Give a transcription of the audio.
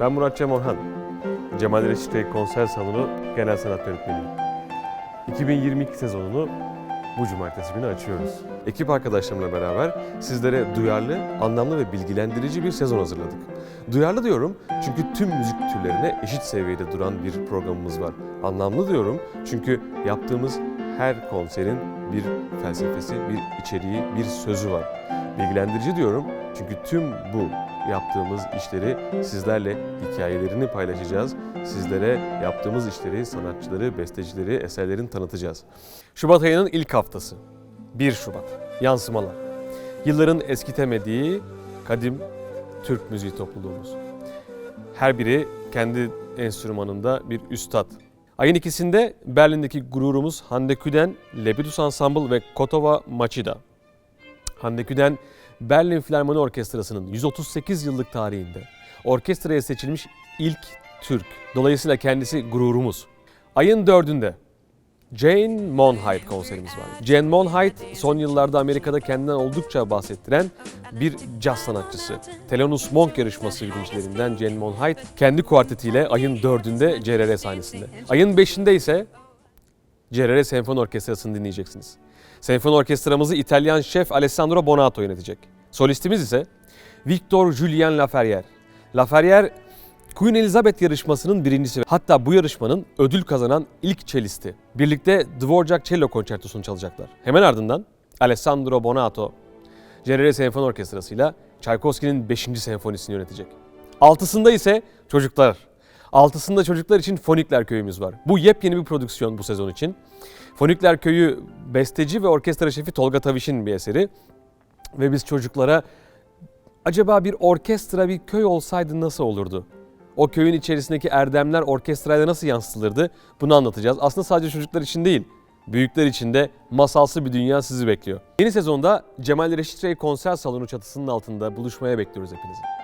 Ben Murat Cem Orhan. Cemal Reşit Konser Salonu Genel Sanat Yönetmeniyim. 2022 sezonunu bu cumartesi günü açıyoruz. Ekip arkadaşlarımla beraber sizlere duyarlı, anlamlı ve bilgilendirici bir sezon hazırladık. Duyarlı diyorum çünkü tüm müzik türlerine eşit seviyede duran bir programımız var. Anlamlı diyorum çünkü yaptığımız her konserin bir felsefesi, bir içeriği, bir sözü var. Bilgilendirici diyorum çünkü tüm bu yaptığımız işleri sizlerle hikayelerini paylaşacağız. Sizlere yaptığımız işleri, sanatçıları, bestecileri, eserlerini tanıtacağız. Şubat ayının ilk haftası. 1 Şubat. Yansımalar. Yılların eskitemediği kadim Türk müziği topluluğumuz. Her biri kendi enstrümanında bir üstad. Ayın ikisinde Berlin'deki gururumuz Hande Küden, Lepidus Ensemble ve Kotova Machida. Hande Küden, Berlin Filarmoni Orkestrası'nın 138 yıllık tarihinde orkestraya seçilmiş ilk Türk. Dolayısıyla kendisi gururumuz. Ayın dördünde Jane Monheit konserimiz var. Jane Monheit son yıllarda Amerika'da kendinden oldukça bahsettiren bir caz sanatçısı. Thelonious Monk yarışması birincilerinden Jane Monheit kendi kuartetiyle ayın dördünde CRR sahnesinde. Ayın beşinde ise CRR Senfoni Orkestrası'nı dinleyeceksiniz. Senfoni orkestramızı İtalyan şef Alessandro Bonato yönetecek. Solistimiz ise Victor Julien Laferrière. Laferrière Queen Elizabeth yarışmasının birincisi. Hatta bu yarışmanın ödül kazanan ilk çelisti. Birlikte Dvorak Cello Konçertosunu çalacaklar. Hemen ardından Alessandro Bonato CRR Senfoni Orkestrası'yla Tchaikovsky'nin 5. senfonisini yönetecek. Altısında ise çocuklar. Altısında çocuklar için Fonikler Köyümüz var. Bu yepyeni bir prodüksiyon bu sezon için. Fonikler Köyü besteci ve orkestra şefi Tolga Taviş'in bir eseri. Ve biz çocuklara acaba bir orkestra bir köy olsaydı nasıl olurdu? O köyün içerisindeki erdemler orkestrayla nasıl yansıtılırdı? Bunu anlatacağız. Aslında sadece çocuklar için değil, büyükler için de masalsı bir dünya sizi bekliyor. Yeni sezonda Cemal Reşit Rey konser salonu çatısının altında buluşmaya bekliyoruz hepinizi.